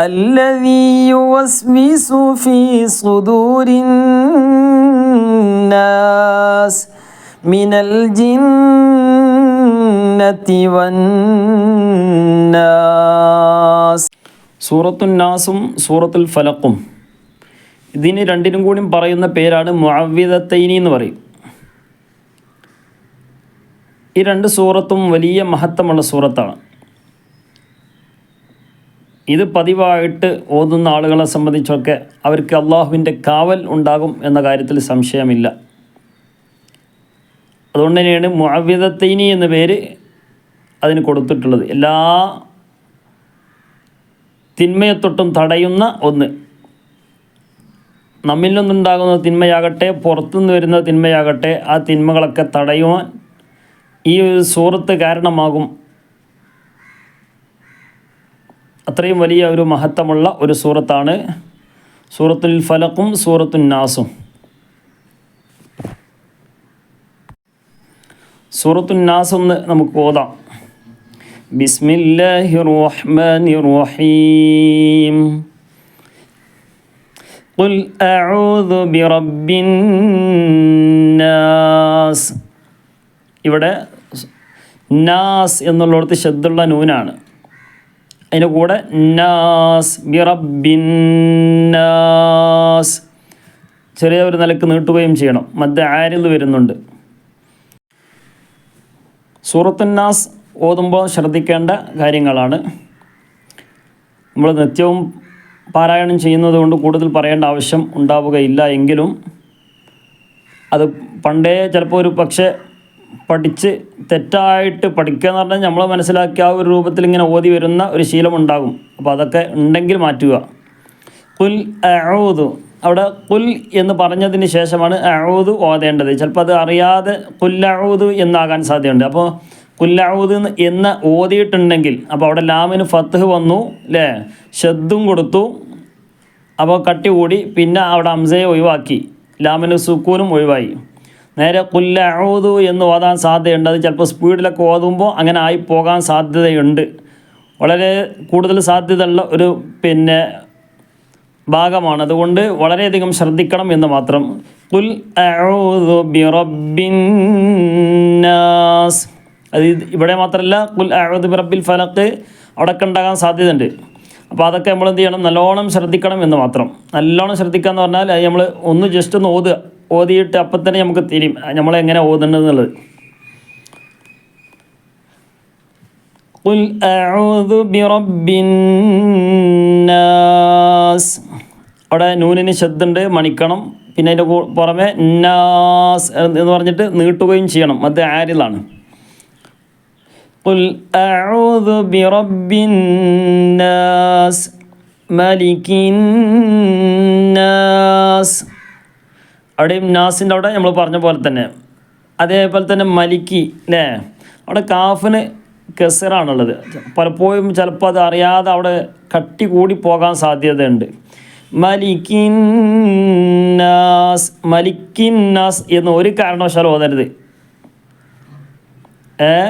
الذي يوسوس في صدور الناس من الجنة والناس സൂറത്തുന്നാസും സൂറത്തുൽ ഫലക്കും ഇതിന് രണ്ടിനും കൂടി പറയുന്ന പേരാണ് മുഅവ്വിദത്തൈനി എന്ന് പറയും ഈ രണ്ട് സൂറത്തും വലിയ മഹത്വമുള്ള സൂറത്താണ് ഇത് പതിവായിട്ട് ഓതുന്ന ആളുകളെ സംബന്ധിച്ചൊക്കെ അവർക്ക് അള്ളാഹുവിന്റെ കാവൽ ഉണ്ടാകും എന്ന കാര്യത്തിൽ സംശയമില്ല. അതുകൊണ്ട് തന്നെയാണ് മുഅവ്വിദത്തൈനി എന്ന പേര് അതിന് കൊടുത്തിട്ടുള്ളത്. എല്ലാ തിന്മയെ തൊട്ടും തടയുന്ന ഒന്ന്. നമ്മിൽ നിന്നുണ്ടാകുന്ന തിന്മയാകട്ടെ പുറത്തുനിന്ന് വരുന്ന തിന്മയാകട്ടെ ആ തിന്മകളൊക്കെ തടയുവാൻ ഈ ഒരു സൂറത്ത് കാരണമാകും അത്രയും വലിയ ഒരു മഹത്വമുള്ള ഒരു സൂറത്താണ് സൂറത്തുൽ ഫലക്കും സൂറത്തുൽ നാസും സൂറത്തുൽ നാസ് ഒന്ന് നമുക്ക് ഓതാം ബിസ്മില്ലാഹി റഹ്മാനി റഹീം قل أعوذ برب الناس ഇവിടെ നാസ് എന്നുള്ളിടത്ത് ശബ്ദമുള്ള നൂനാണ് അതിന്റെ കൂടെ നാസ് ബിറബിൻ നാസ്. ചെറിയ ഒരു നിലയ്ക്ക് നീട്ടുകയും ചെയ്യണം. മധ്യ ആരിൽ വരുന്നുണ്ട്. സൂറത്തുന്നാസ് ഓതുമ്പോൾ ശ്രദ്ധിക്കേണ്ട കാര്യങ്ങളാണ്. നമ്മൾ നിത്യവും പാരായണം ചെയ്യുന്നത് കൊണ്ട് കൂടുതൽ പറയേണ്ട ആവശ്യം ഉണ്ടാവുകയില്ല എങ്കിലും അത് പണ്ടേ ചിലപ്പോൾ ഒരു പക്ഷേ പഠിച്ച് തെറ്റായിട്ട് പഠിക്കുക എന്ന് പറഞ്ഞാൽ നമ്മൾ മനസ്സിലാക്കിയ ആ ഒരു രൂപത്തിൽ ഇങ്ങനെ ഓതി വരുന്ന ഒരു ശീലം ഉണ്ടാകും. അപ്പോൾ അതൊക്കെ ഉണ്ടെങ്കിൽ മാറ്റുക. കുൽ അഴൂതു അവിടെ കുൽ എന്ന് പറഞ്ഞതിന് ശേഷമാണ് അഴൂതു ഓതേണ്ടത്. ചിലപ്പോൾ അത് അറിയാതെ കുല്ലഴൂതു എന്നാകാൻ സാധ്യതയുണ്ട്. അപ്പോൾ കുല്ലഴൂത് എന്ന് ഓതിയിട്ടുണ്ടെങ്കിൽ അപ്പോൾ അവിടെ ലാമിന് ഫത്ത് വന്നു അല്ലേ ഷദ്ദും കൊടുത്തു. അപ്പോൾ കട്ടി കൂടി പിന്നെ അവിടെ അംസയെ ഒഴിവാക്കി. ലാമിന് സുക്കൂനും ഒഴിവായി. നേരെ കുല്ലഊതു എന്ന് ഓതാൻ സാധ്യതയുണ്ട്. അത് ചിലപ്പോൾ സ്പീഡിലൊക്കെ ഓതുമ്പോൾ അങ്ങനെ ആയി പോകാൻ സാധ്യതയുണ്ട്. വളരെ കൂടുതൽ സാധ്യതയുള്ള ഒരു പിന്നെ ഭാഗമാണ്. അതുകൊണ്ട് വളരെയധികം ശ്രദ്ധിക്കണം എന്ന് മാത്രം. കുൽ അഊദു ബിറബ്ബിൻ നാസ് അത് ഇവിടെ മാത്രമല്ല കുൽ അഊദു ബിറബ്ബിൽ ഫലക്ക് അവിടെയൊക്കെ ഉണ്ടാകാൻ സാധ്യതയുണ്ട്. അപ്പോൾ അതൊക്കെ നമ്മൾ എന്ത് ചെയ്യണം? നല്ലോണം ശ്രദ്ധിക്കണം എന്ന് മാത്രം. നല്ലോണം ശ്രദ്ധിക്കുക എന്ന് പറഞ്ഞാൽ അത് നമ്മൾ ഒന്ന് ജസ്റ്റ് ഒന്ന് ഓതുക. ഓതിയിട്ട് അപ്പം തന്നെ നമുക്ക് തിരിയും നമ്മളെങ്ങനെ ഓതുന്നുള്ളത് قل أعوذ برب الناس അവിടെ നൂനിന് ശബ്ദമുണ്ട് മണിക്കണം പിന്നെ അതിൻ്റെ പുറമെ നാസ് എന്ന് പറഞ്ഞിട്ട് നീട്ടുകയും ചെയ്യണം അത് ആരിലാണ് قل أعوذ برب الناس ملك الناس അവിടെയും നാസിന്റെ അവിടെ നമ്മൾ പറഞ്ഞ പോലെ തന്നെ. അതേപോലെ തന്നെ മലിക്കി അല്ലേ അവിടെ കാഫിന് കെസറാണുള്ളത് പലപ്പോഴും ചിലപ്പോൾ അത് അറിയാതെ അവിടെ കട്ടി കൂടി പോകാൻ സാധ്യതയുണ്ട്. മലിക്കിന്നാസ് മലിക്കിന്നാസ് എന്ന് ഒരു കാരണവശാലും ഓതരുത്. ഏ?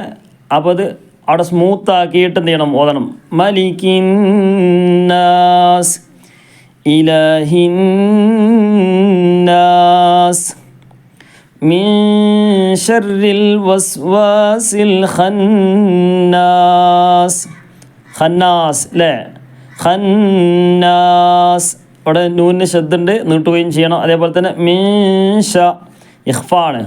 അപ്പോൾ അത് അവിടെ സ്മൂത്താക്കിയിട്ട് എന്ത് ചെയ്യണം? ഓതണം. മലിക്കിന്നാസ് ഇലഹിന്നാസ് من شر الوسواس الخناس ഖന്നാസ് അല്ലേ ഖന്നാസ് അവിടെ നൂനിന് ശബ്ദമുണ്ട് നീട്ടുകയും ചെയ്യണം അതേപോലെ തന്നെ മീഷ ഇഖ്ഫാണ്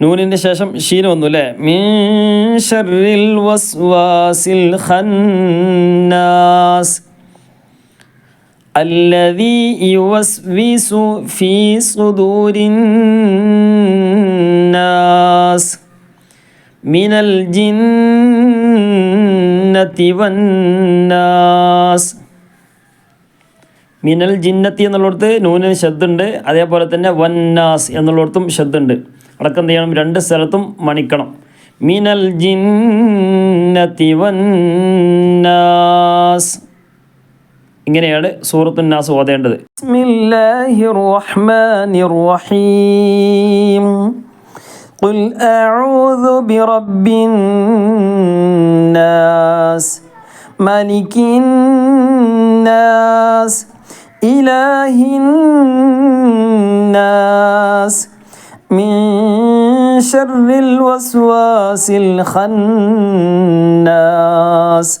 നൂനിൻ്റെ ശേഷം ഷീൻ വന്നു അല്ലേ മീഷറിൽ വസ്വാസിൽ ഖന്നാസ് الذي يوسوس في صدور الناس من الجنة والناس മിനൽ ജിന്നത്തി എന്നുള്ളിടത്ത് നൂനിന് ശബ്ദുണ്ട് അതേപോലെ തന്നെ വന്നാസ് എന്നുള്ളിടത്തും ശബ്ദുണ്ട് അടക്കം എന്ത് ചെയ്യണം രണ്ട് സ്ഥലത്തും മണിക്കണം മിനൽ ജിന്നത്തി വന്നാസ് ഇങ്ങനെയാണ് സൂറത്തുൻ നാസ് ഓതേണ്ടത് بسم الله الرحمن الرحيم قل أعوذ برب الناس ملك الناس إله الناس من شر الوسواس الخناس